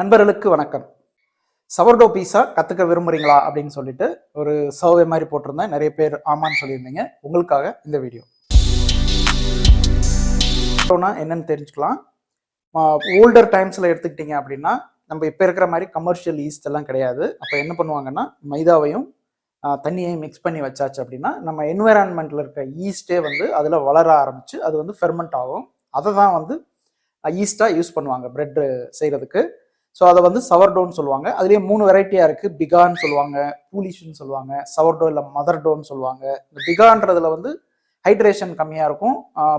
நண்பர்களுக்கு வணக்கம். சவர்டோ பீஸா கற்றுக்க விரும்புறீங்களா அப்படின்னு சொல்லிட்டு ஒரு சர்வே மாதிரி போட்டிருந்தேன். நிறைய பேர் ஆமான்னு சொல்லியிருந்தீங்க. உங்களுக்காக இந்த வீடியோ. என்னன்னு தெரிஞ்சுக்கலாம். ஓல்டர் டைம்ஸில் எடுத்துக்கிட்டீங்க அப்படின்னா நம்ம இப்போ இருக்கிற மாதிரி கமர்ஷியல் ஈஸ்ட் எல்லாம் கிடையாது. அப்போ என்ன பண்ணுவாங்கன்னா மைதாவையும் தண்ணியையும் மிக்ஸ் பண்ணி வச்சாச்சு அப்படின்னா நம்ம என்வைரான்மெண்ட்டில் இருக்க ஈஸ்டே வந்து அதில் வளர ஆரம்பிச்சு அது வந்து ஃபெர்மெண்ட் ஆகும். அதை தான் வந்து ஈஸ்ட்டாக யூஸ் பண்ணுவாங்க பிரெட் செய்கிறதுக்கு ஸோ அதை வந்து சவர்டோன்னு சொல்லுவாங்க. அதுலேயே மூணு வெரைட்டியாக இருக்குது பிகான்னு சொல்லுவாங்க பூலிஷ்னு சொல்லுவாங்க சவர்டோ இல்லை மதர்டோன்னு சொல்லுவாங்க. இந்த பிகான்றதுல வந்து ஹைட்ரேஷன் கம்மியாக இருக்கும்.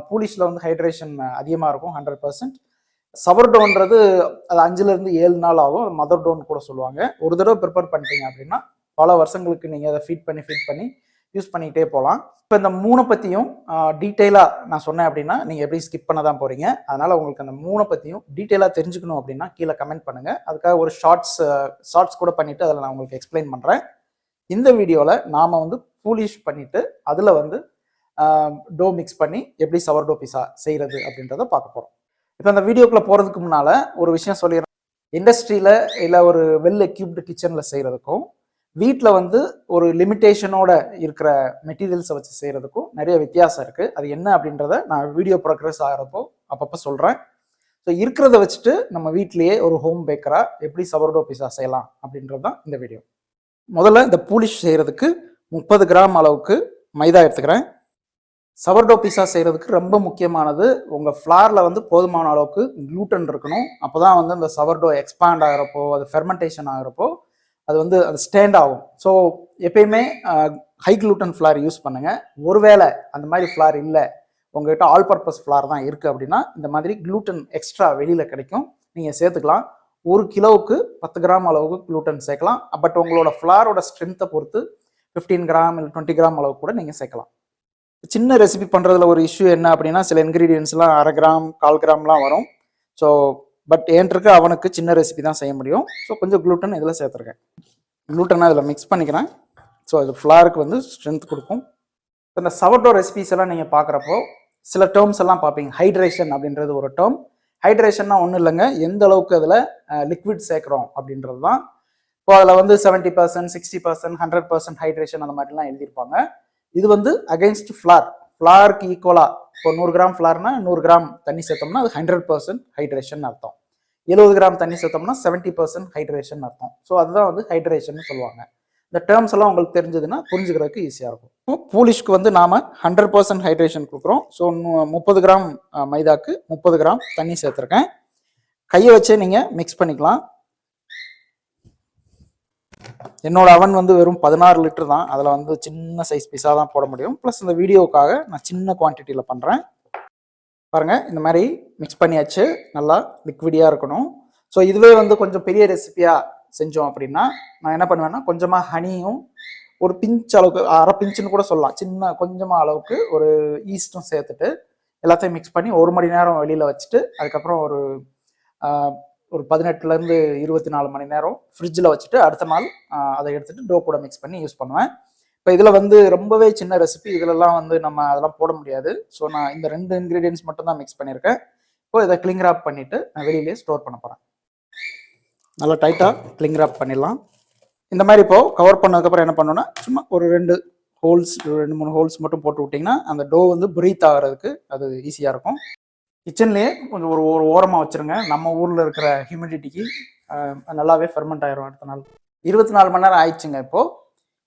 பூலிஷில் வந்து ஹைட்ரேஷன் அதிகமாக இருக்கும் ஹண்ட்ரட் பர்சன்ட் சவர்டோன்றது அது அஞ்சுலேருந்து ஏழு நாள் ஆகும். மதர்டோன்னு கூட சொல்லுவாங்க. ஒரு தடவை ப்ரிப்பேர் பண்ணிட்டீங்க அப்படின்னா பல வருஷங்களுக்கு நீங்கள் அதை ஃபீட் பண்ணி ஃபீட் பண்ணி யூஸ் பண்ணிக்கிட்டே போகலாம். இப்போ இந்த மூணை பற்றியும் டீட்டெயிலாக நான் சொன்னேன் அப்படின்னா நீங்கள் எப்படி ஸ்கிப் பண்ண தான் போகிறீங்க அதனால் உங்களுக்கு அந்த மூணை பற்றியும் டீட்டெயிலாக தெரிஞ்சுக்கணும் அப்படின்னா கீழே கமெண்ட் பண்ணுங்கள் அதுக்காக ஒரு ஷார்ட்ஸ் ஷார்ட்ஸ் கூட பண்ணிவிட்டு அதில் நான் உங்களுக்கு எக்ஸ்பிளைன் பண்ணுறேன் இந்த வீடியோவில் நாம் வந்து பூலிஷ் பண்ணிவிட்டு அதில் வந்து டோ மிக்ஸ் பண்ணி எப்படி சவர்டோ பிஸா செய்கிறது அப்படின்றத பார்க்க போகிறோம் இப்போ அந்த வீடியோக்குள்ளே போகிறதுக்கு முன்னால் ஒரு விஷயம் சொல்லிடுறேன். இண்டஸ்ட்ரியில் இல்லை ஒரு வெல் எக்யூப்டு கிச்சனில் செய்கிறதுக்கும் வீட்டில் வந்து ஒரு லிமிட்டேஷனோட இருக்கிற மெட்டீரியல்ஸை வச்சு செய்கிறதுக்கும் நிறைய வித்தியாசம் இருக்குது அது என்ன அப்படின்றத நான் வீடியோ ப்ரோக்ரஸ் ஆகிறப்போ அப்பப்போ சொல்கிறேன் ஸோ இருக்கிறத வச்சுட்டு நம்ம வீட்டிலேயே ஒரு ஹோம் பேக்கராக எப்படி சவர்டோ பிஸா செய்யலாம் அப்படின்றது தான் இந்த வீடியோ முதல்ல இந்த பூலிஷ் செய்கிறதுக்கு முப்பது கிராம் அளவுக்கு மைதா எடுத்துக்கிறேன். சவர்டோ பிஸா செய்கிறதுக்கு ரொம்ப முக்கியமானது உங்கள் ஃப்ளாரில் வந்து போதுமான அளவுக்கு க்ளூட்டன் இருக்கணும். அப்போ தான் வந்து அந்த சவர்டோ எக்ஸ்பாண்ட் ஆகிறப்போ அது ஃபெர்மெண்டேஷன் ஆகிறப்போ அது வந்து அது ஸ்டேண்ட் ஆகும். ஸோ எப்பயுமே ஹை க்ளூட்டன் ஃப்ளார் யூஸ் பண்ணுங்கள் ஒருவேளை அந்த மாதிரி ஃப்ளார் இல்லை உங்ககிட்ட ஆல் பர்பஸ் ஃப்ளார் தான் இருக்குது அப்படின்னா இந்த மாதிரி க்ளூட்டன் எக்ஸ்ட்ரா வெளியில் கிடைக்கும். நீங்கள் சேர்த்துக்கலாம். ஒரு கிலோவுக்கு பத்து கிராம் அளவுக்கு க்ளூட்டன் சேர்க்கலாம். பட் உங்களோட ஃப்ளாரோட ஸ்ட்ரென்த்தை பொறுத்து ஃபிஃப்டீன் கிராம் இல்லை டுவெண்ட்டி கிராம் அளவுக்கு கூட நீங்கள் சேர்க்கலாம். சின்ன ரெசிபி பண்ணுறதுல ஒரு இஷ்யூ என்ன அப்படின்னா சில இன்க்ரீடியன்ஸ்லாம் அரை கிராம் கால் கிராம்லாம் வரும். ஸோ பட் ஏன்ட்ருக்கு அவனுக்கு சின்ன ரெசிபி தான் செய்ய முடியும். ஸோ கொஞ்சம் க்ளூட்டன் இதில் சேர்த்துருக்கேன். க்ளூட்டனை இதில் மிக்ஸ் பண்ணிக்கிறேன். ஸோ அது ஃப்ளாருக்கு வந்து ஸ்ட்ரென்த் கொடுக்கும். இப்போ இந்த சவர்டோ ரெசிபிஸ் எல்லாம் நீங்கள் பார்க்குறப்போ சில டேர்ம்ஸ் எல்லாம் பார்ப்பீங்க ஹைட்ரேஷன் அப்படின்றது ஒரு டேர்ம் ஹைட்ரேஷன்னா ஒன்றும் இல்லைங்க. எந்த அளவுக்கு அதில் லிக்விட் சேர்க்குறோம் அப்படின்றது தான். இப்போ அதில் வந்து seventy percent sixty percent hundred percent hydration அந்த மாதிரிலாம் எழுதியிருப்பாங்க. இது வந்து அகைன்ஸ்ட் ஃப்ளார் ஃப்ளாருக்கு ஈக்குவலாக இப்போ நூறு கிராம் ஃப்ளார்னா நூறு கிராம் தண்ணி சேர்த்தோம்னா அது ஹண்ட்ரட் பர்சன்ட் ஹைட்ரேஷன் அர்த்தம். எழுபது கிராம் தண்ணி சேர்த்தோம்னா செவன்ட்டி பர்சன்ட் ஹைட்ரேஷன் அர்த்தம். ஸோ அதுதான் வந்து ஹைட்ரேஷன் சொல்லுவாங்க. இந்த டேர்ம்ஸ் எல்லாம் உங்களுக்கு தெரிஞ்சதுன்னா புரிஞ்சுக்கிறதுக்கு ஈஸியாக இருக்கும். பூலிஷ்க்கு வந்து நாம ஹண்ட்ரட் பர்சன்ட் ஹைட்ரேஷன் கொடுக்குறோம். ஸோ முப்பது கிராம் மைதாக்கு முப்பது கிராம் தண்ணி சேர்த்துருக்கேன். கையை வச்சே நீங்கள் மிக்ஸ் பண்ணிக்கலாம். என்னோட அவன் வந்து வெறும் பதினாறு லிட்டர் தான். அதில் வந்து சின்ன சைஸ் பீஸாக தான் போட முடியும். ப்ளஸ் இந்த வீடியோவுக்காக நான் சின்ன குவான்டிட்டியில் பண்ணுறேன் பாருங்கள் இந்த மாதிரி மிக்ஸ் பண்ணியாச்சு. நல்லா லிக்விடியாக இருக்கணும். ஸோ இதுவே வந்து கொஞ்சம் பெரிய ரெசிபியாக செஞ்சோம் அப்படின்னா நான் என்ன பண்ணுவேன்னா கொஞ்சமாக ஹனியும் ஒரு பிஞ்ச் அளவுக்கு அரை பிஞ்சுன்னு கூட சொல்லலாம். சின்ன கொஞ்சமாக அளவுக்கு ஒரு ஈஸ்ட்டும் சேர்த்துட்டு எல்லாத்தையும் மிக்ஸ் பண்ணி ஒரு மணி நேரம் வெளியில் வச்சுட்டு அதுக்கப்புறம் ஒரு ஒரு பதினெட்டுலேருந்து இருபத்தி நாலு மணி நேரம் ஃப்ரிட்ஜில் வச்சுட்டு அடுத்த நாள் அதை எடுத்துகிட்டு டோ கூட மிக்ஸ் பண்ணி யூஸ் பண்ணுவேன். இப்போ இதில் வந்து ரொம்பவே சின்ன ரெசிபி இதிலெல்லாம் வந்து நம்ம அதெல்லாம் போட முடியாது. ஸோ நான் இந்த ரெண்டு இன்க்ரீடியன்ஸ் மட்டும் தான் மிக்ஸ் பண்ணியிருக்கேன். இப்போ இதை கிளிங் ராப் பண்ணிவிட்டு நான் வெளியிலேயே ஸ்டோர் பண்ண போகிறேன் நல்லா டைட்டாக கிளிங் ராப் பண்ணிடலாம். இந்த மாதிரி இப்போது கவர் பண்ணதுக்கப்புறம் என்ன பண்ணணும்னா சும்மா ஒரு ரெண்டு ஹோல்ஸ் ரெண்டு மூணு ஹோல்ஸ் மட்டும் போட்டு விட்டிங்கன்னா அந்த டோ வந்து ப்ரீத் ஆகிறதுக்கு அது ஈஸியாக இருக்கும். கிச்சன்லேயே கொஞ்சம் ஒரு ஒரு ஓரமாக வச்சுருங்க. நம்ம ஊரில் இருக்கிற ஹியூமிடிட்டிக்கு நல்லாவே ஃபெர்மெண்ட் ஆயிரும் அடுத்த நாள். இருபத்தி நாலு மணி நேரம் ஆயிடுச்சுங்க இப்போது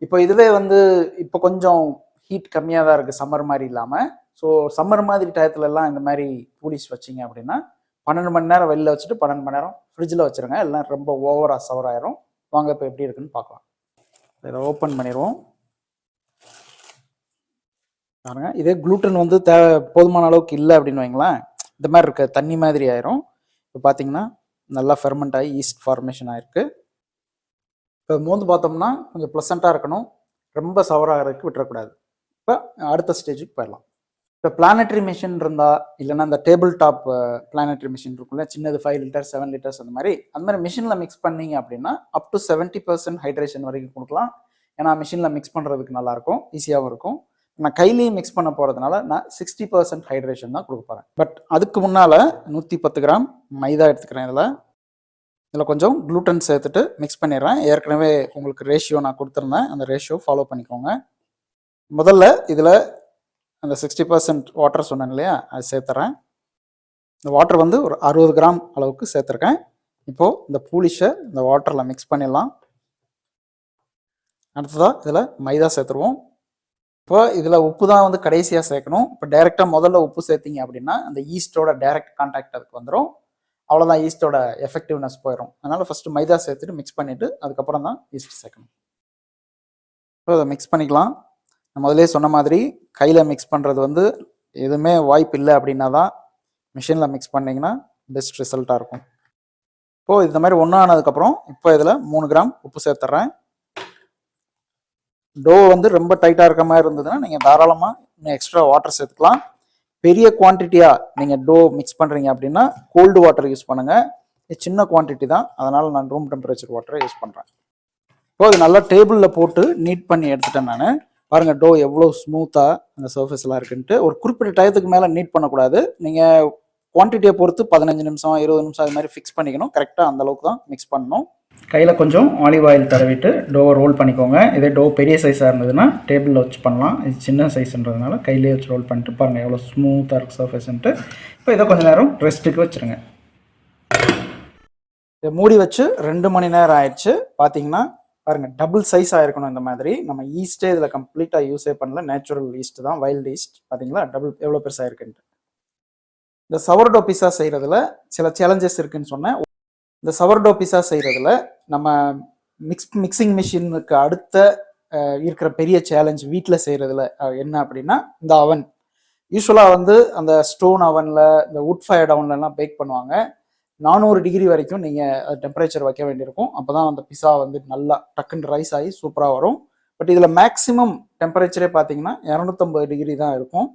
இப்போ இதுவே வந்து இப்போ கொஞ்சம் ஹீட் கம்மியாக தான் இருக்குது சம்மர் மாதிரி இல்லாமல் ஸோ சம்மர் மாதிரி டயத்துல எல்லாம் இந்த மாதிரி பூலிஸ் வச்சிங்க அப்படின்னா பன்னெண்டு மணி நேரம் வெளில வச்சுட்டு பன்னெண்டு மணி நேரம் ஃப்ரிட்ஜில் வச்சுருங்க. எல்லாம் ரொம்ப ஓவராக சவர் ஆயிரும். வாங்க இப்போ எப்படி இருக்குன்னு பார்க்கலாம். இதை ஓப்பன் பண்ணிடுவோம். பாருங்க இதே குளூட்டன் வந்து தே போதுமான அளவுக்கு இல்லை அப்படின்னு வைங்களேன். இந்த மாதிரி இருக்க தண்ணி மாதிரி ஆயிரும். இப்போ பார்த்தீங்கன்னா நல்லா ஃபெர்மெண்ட் ஆகி ஈஸ்ட் ஃபார்மேஷன் ஆயிருக்கு. இப்போ மோந்து பார்த்தோம்னா கொஞ்சம் ப்ளசண்ட்டாக இருக்கணும். ரொம்ப சவராகிறதுக்கு விட்டுறக்கூடாது. இப்போ அடுத்த ஸ்டேஜுக்கு போயிடலாம். இப்போ பிளானட்ரி மிஷின் இருந்தால் இல்லைன்னா இந்த டேபிள் டாப் பிளானட்ரி மிஷின் இருக்குல்ல சின்னது ஃபைவ் லிட்டர் செவன் லிட்டர்ஸ் அந்த மாதிரி அந்த மாதிரி மிஷினில் மிக்ஸ் பண்ணீங்க அப்படின்னா up to seventy percent hydration வரைக்கும் கொடுக்கலாம். ஏன்னா மிஷினில் மிக்ஸ் பண்ணுறதுக்கு நல்லாயிருக்கும் ஈஸியாகவும் இருக்கும். நான் கையிலையும் மிக்ஸ் பண்ண போகிறதுனால நான் சிக்ஸ்டி பர்சன்ட் ஹைட்ரேஷன் தான் கொடுக்க போகிறேன் பட் அதுக்கு முன்னால் நூற்றி பத்து கிராம் மைதா எடுத்துக்கிறேன் இதில். இதில் கொஞ்சம் க்ளூட்டன் சேர்த்துட்டு மிக்ஸ் பண்ணிடுறேன். ஏற்கனவே உங்களுக்கு ரேஷியோ நான் கொடுத்துருந்தேன். அந்த ரேஷியோ ஃபாலோ பண்ணிக்கோங்க. முதல்ல இதில் அந்த சிக்ஸ்டி பர்சன்ட் வாட்டர் சொன்னேன் இல்லையா? அது சேர்த்துறேன். இந்த வாட்டர் வந்து ஒரு அறுபது கிராம் அளவுக்கு சேர்த்துருக்கேன். இப்போது இந்த பூலிஷை இந்த வாட்டரில் மிக்ஸ் பண்ணிடலாம். அடுத்ததாக இதில் மைதா சேர்த்துருவோம். இப்போ இதில் உப்பு தான் வந்து கடைசியாக சேர்க்கணும். இப்போ டைரெக்டாக முதல்ல உப்பு சேர்த்தீங்க அப்படின்னா அந்த ஈஸ்டோட டைரக்ட் கான்டாக்ட் அதுக்கு வந்துடும் அவ்வளோதான் ஈஸ்டோட எஃபெக்டிவ்னஸ் போயிடும் அதனால் ஃபஸ்ட்டு மைதா சேர்த்துட்டு மிக்ஸ் பண்ணிவிட்டு அதுக்கப்புறம் தான் ஈஸ்ட் சேர்க்கணும். இப்போ அதை மிக்ஸ் பண்ணிக்கலாம். நான் முதலே சொன்ன மாதிரி கையில் மிக்ஸ் பண்ணுறது வந்து எதுவுமே வாய்ப்பு இல்லை அப்படின்னா தான் மிஷினில் மிக்ஸ் பண்ணிங்கன்னா பெஸ்ட் ரிசல்ட்டாக இருக்கும். இப்போது இந்த மாதிரி ஒன்று ஆனதுக்கப்புறம் இப்போ இதில் மூணு கிராம் உப்பு சேர்த்துட்றேன் டோ வந்து ரொம்ப டைட்டாக இருக்க மாதிரி இருந்ததுன்னா நீங்கள் தாராளமாக இன்னும் எக்ஸ்ட்ரா வாட்டர் சேர்த்துக்கலாம். பெரிய குவான்டிட்டியாக நீங்கள் டோ மிக்ஸ் பண்ணுறீங்க அப்படின்னா கோல்டு வாட்டர் யூஸ் பண்ணுங்கள் இது சின்ன குவான்டிட்டி தான். அதனால் நான் ரூம் டெம்பரேச்சர் வாட்டரை யூஸ் பண்ணுறேன் இப்போ அது நல்லா டேபிளில் போட்டு நீட் பண்ணி எடுத்துட்டேன் நான். பாருங்கள் டோ எவ்வளோ ஸ்மூத்தாக அந்த சர்ஃபேஸ்லாம் இருக்குன்ட்டு. ஒரு குறிப்பிட்ட டயத்துக்கு மேலே நீட் பண்ணக்கூடாது. நீங்கள் குவான்டிட்டியை பொறுத்து பதினஞ்சு நிமிஷம் இருபது நிமிஷம் அது மாதிரி ஃபிக்ஸ் பண்ணிக்கணும். கரெக்டாக அந்த அளவுக்கு தான் மிக்ஸ் பண்ணணும். கையில் கொஞ்சம் ஆலிவ் ஆயில் தடவிட்டு டோவை ரோல் பண்ணிக்கோங்க. இதே டோ பெரிய சைஸாக இருந்ததுன்னா டேபிளில் வச்சு பண்ணலாம். இது சின்ன சைஸ்ன்றதுனால கையிலே வச்சு ரோல் பண்ணிட்டு பாருங்கள் எவ்வளோ ஸ்மூத்தாக இருக்குது சர்ஃபேஸ்ன்ட்டு இப்போ இதை கொஞ்சம் நேரம் ரெஸ்ட்டுக்கு வச்சுருங்க. இதை மூடி வச்சு ரெண்டு மணி நேரம் ஆயிடுச்சு. பார்த்தீங்கன்னா பாருங்கள் டபுள் சைஸ் ஆயிருக்கணும் இந்த மாதிரி. நம்ம ஈஸ்ட்டே இதில் கம்ப்ளீட்டாக யூஸே பண்ணல. நேச்சுரல் ஈஸ்ட் தான் வைல்ட் ஈஸ்ட் பார்த்தீங்களா டபுள் எவ்வளோ பெருசாக இருக்குன்ட்டு. இந்த சவர்டோ பிஸா செய்கிறதுல சில சேலஞ்சஸ் இருக்குன்னு சொன்னேன். இந்த சவர்டோ பிஸா செய்கிறதுல நம்ம மிக்ஸ் மிக்சிங் மிஷினுக்கு அடுத்த இருக்கிற பெரிய சேலஞ்ச் வீட்டில் செய்கிறதுல என்ன அப்படின்னா இந்த அவன் யூஸ்வலாக வந்து அந்த ஸ்டோன் அவனில் இந்த உட் ஃபயர்ட் அவன்லலாம் பேக் பண்ணுவாங்க. நானூறு டிகிரி வரைக்கும் நீங்கள் டெம்பரேச்சர் வைக்க வேண்டியிருக்கும். அப்போ தான் அந்த பிஸா வந்து நல்லா டக்குன்னு ரைஸ் ஆகி சூப்பராக வரும். பட் இதில் மேக்ஸிமம் டெம்பரேச்சரே பார்த்தீங்கன்னா இரநூத்தம்பது டிகிரி தான் இருக்கும்.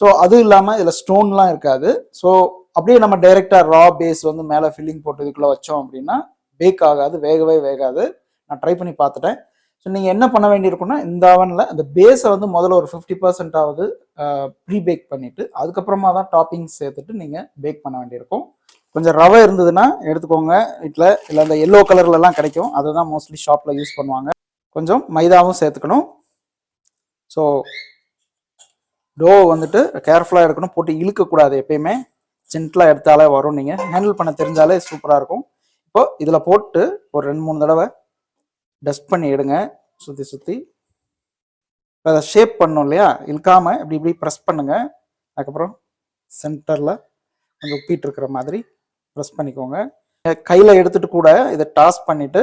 ஸோ அதுவும் இல்லாமல் இதில் ஸ்டோன்லாம் இருக்காது. ஸோ அப்படியே நம்ம டைரெக்டாக ரா பேஸ் வந்து மேலே ஃபில்லிங் போட்டு இதுக்குள்ளே வச்சோம் அப்படின்னா பேக் ஆகாது வேகவே வேகாது. நான் ட்ரை பண்ணி பார்த்துட்டேன். ஸோ நீங்கள் என்ன பண்ண வேண்டியிருக்குன்னா இந்த அவனில் அந்த பேஸை வந்து முதல்ல ஒரு ஃபிஃப்டி பர்சன்டாவது ப்ரீ பேக் பண்ணிவிட்டு அதுக்கப்புறமா தான் டாப்பிங்ஸ் சேர்த்துட்டு நீங்கள் பேக் பண்ண வேண்டியிருக்கும். கொஞ்சம் ரவை இருந்ததுன்னா எடுத்துக்கோங்க. வீட்டில் இல்லை அந்த எல்லோ கலர்லலாம் கிடைக்கும். அதை தான் மோஸ்ட்லி ஷாப்பில் யூஸ் பண்ணுவாங்க. கொஞ்சம் மைதாவும் சேர்த்துக்கணும். ஸோ டோ வந்துட்டு கேர்ஃபுல்லாக எடுக்கணும். போட்டு இழுக்கக்கூடாது எப்பயுமே. ஜென்டலாக எடுத்தாலே வரும் நீங்கள் ஹேண்டில் பண்ண தெரிஞ்சாலே சூப்பராக இருக்கும். இப்போ இதில் போட்டு ஒரு ரெண்டு மூணு தடவை டஸ்ட் பண்ணி எடுங்க. சுற்றி சுற்றி இப்போ அதை ஷேப் பண்ணும் இல்லையா? இழுக்காமல் இப்படி இப்படி ப்ரெஸ் பண்ணுங்கள் அதுக்கப்புறம் சென்டரில் கொஞ்சம் உப்பிட்டு மாதிரி ப்ரெஸ் பண்ணிக்கோங்க. கையில் எடுத்துகிட்டு கூட இதை டாஸ் பண்ணிவிட்டு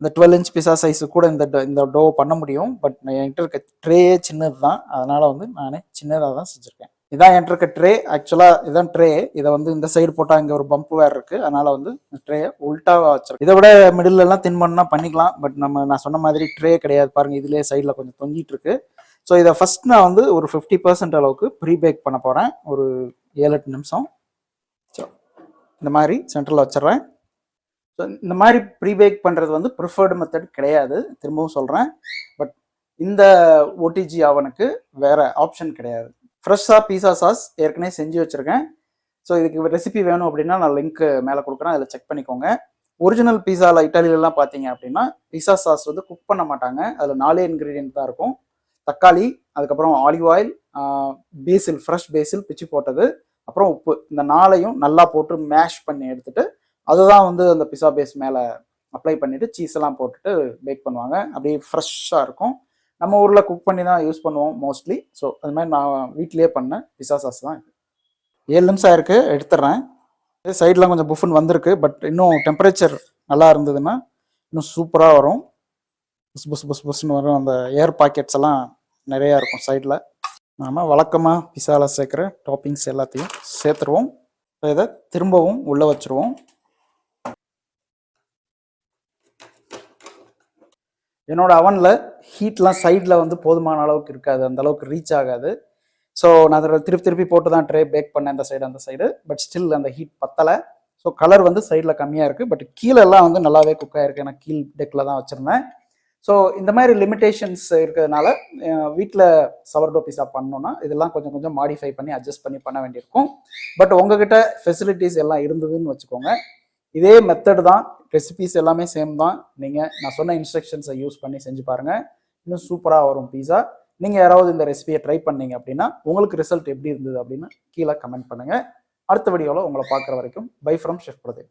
இந்த டுவெல் இன்ச் பிசா சைஸு கூட இந்த இந்த டோ பண்ண முடியும். பட் என்கிட்ட இருக்க ட்ரேயே சின்னது தான் அதனால் வந்து நான் சின்னதாக தான் செஞ்சுருக்கேன். இதான் என்கிட்ட இருக்க ட்ரே ஆக்சுவலாக இதான் ட்ரே இதை வந்து இந்த சைடு போட்டால் இங்கே ஒரு பம்ப் வேறு இருக்குது அதனால வந்து ட்ரேயை உல்ட்டாவாக வச்சிருக்கேன் இதை விட மிடில் எல்லாம் தின் பண்ணிக்கலாம். பட் நம்ம நான் சொன்ன மாதிரி ட்ரே கிடையாது. பாருங்க இதுலேயே சைடில் கொஞ்சம் தொங்கிட்டு இருக்கு. ஸோ இதை ஃபர்ஸ்ட் நான் வந்து ஒரு ஃபிஃப்டி பர்சன்ட் அளவுக்கு ப்ரீ பேக் பண்ண போகிறேன் ஒரு ஏழு எட்டு நிமிஷம். ஸோ இந்த மாதிரி சென்டரில் வச்சிடுறேன். ஸோ இந்த மாதிரி ப்ரீ பேக் பண்ணுறது வந்து ப்ரிஃபர்டு மெத்தட் கிடையாது. திரும்பவும் சொல்கிறேன் பட் இந்த ஓடிஜி அவனுக்கு வேற ஆப்ஷன் கிடையாது. ஃப்ரெஷ்ஷாக பீஸா சாஸ் ஏற்கனவே செஞ்சு வச்சுருக்கேன். ஸோ இதுக்கு ரெசிபி வேணும் அப்படின்னா நான் லிங்க் மேலே கொடுக்குறேன். அதில் செக் பண்ணிக்கோங்க. ஒரிஜினல் பீஸாவில் இட்டாலியிலலாம் பார்த்தீங்க அப்படின்னா பீஸா சாஸ் வந்து குக் பண்ண மாட்டாங்க. அதில் நாலே இன்க்ரீடியன்ட் தான் இருக்கும். தக்காளி அதுக்கப்புறம் olive oil basil fresh basil பிச்சு போட்டது. அப்புறம் உப்பு. இந்த நாளையும் நல்லா போட்டு மேஷ் பண்ணி எடுத்துட்டு அதுதான் வந்து அந்த பிஸா பேஸ் மேலே அப்ளை பண்ணிவிட்டு சீஸ் எல்லாம் போட்டுட்டு பேக் பண்ணுவாங்க. அப்படியே ஃப்ரெஷ்ஷாக இருக்கும். நம்ம ஊரில் குக் பண்ணி தான் யூஸ் பண்ணுவோம் மோஸ்ட்லி ஸோ அது மாதிரி நான் வீட்டிலேயே பண்ணேன். பிசா சாஸ் தான் ஏழு நிமிஷம் ஆயிருக்கு எடுத்துடுறேன். சைட்லாம் கொஞ்சம் புஃபன் வந்திருக்கு பட் இன்னும் டெம்பரேச்சர் நல்லா இருந்ததுன்னா இன்னும் சூப்பராக வரும். புஸ் புஸ் புஸ் புஸ்னு வரும் அந்த ஏர் பாக்கெட்ஸ் எல்லாம் நிறையா இருக்கும் சைடில் நாம் வழக்கமாக பிசாவில் சேர்க்குற டாப்பிங்ஸ் எல்லாத்தையும் சேர்த்துருவோம். இதை திரும்பவும் உள்ளே வச்சுருவோம். என்னோட அவனில் ஹீட்லாம் சைடில் வந்து போதுமான அளவுக்கு இருக்காது. அந்த அளவுக்கு ரீச் ஆகாது. ஸோ நான் அதில் திருப்பி திருப்பி போட்டு தான் ட்ரே பேக் பண்ணேன் அந்த சைடு அந்த சைடு பட் ஸ்டில் அந்த ஹீட் பத்தலை. ஸோ கலர் வந்து சைடில் கம்மியாக இருக்குது பட் கீழெல்லாம் வந்து நல்லாவே குக் ஆகிருக்கு நான் கீழ் டெக்கில் தான் வச்சுருந்தேன். ஸோ இந்த மாதிரி லிமிடேஷன்ஸ் இருக்கிறதுனால வீட்டில் சவர்டோ பீஸா பண்ணோன்னா இதெல்லாம் கொஞ்சம் கொஞ்சம் மாடிஃபை பண்ணி அட்ஜஸ்ட் பண்ணி பண்ண வேண்டியிருக்கும். பட் உங்ககிட்ட ஃபெசிலிட்டிஸ் எல்லாம் இருந்ததுன்னு வச்சுக்கோங்க. இதே மெத்தடு தான் ரெசிபிஸ் எல்லாமே சேம் தான். நீங்கள் நான் சொன்ன இன்ஸ்ட்ரக்ஷன்ஸை யூஸ் பண்ணி செஞ்சு பாருங்கள் இன்னும் சூப்பராக வரும் பீஸா நீங்கள் யாராவது இந்த ரெசிபியை ட்ரை பண்ணீங்க அப்படின்னா உங்களுக்கு ரிசல்ட் எப்படி இருந்தது அப்படின்னு கீழே கமெண்ட் பண்ணுங்கள் அடுத்த வீடியோவில் உங்களை பார்க்குற வரைக்கும் பை ஃப்ரம் ஷெஃப் பிரதேவ்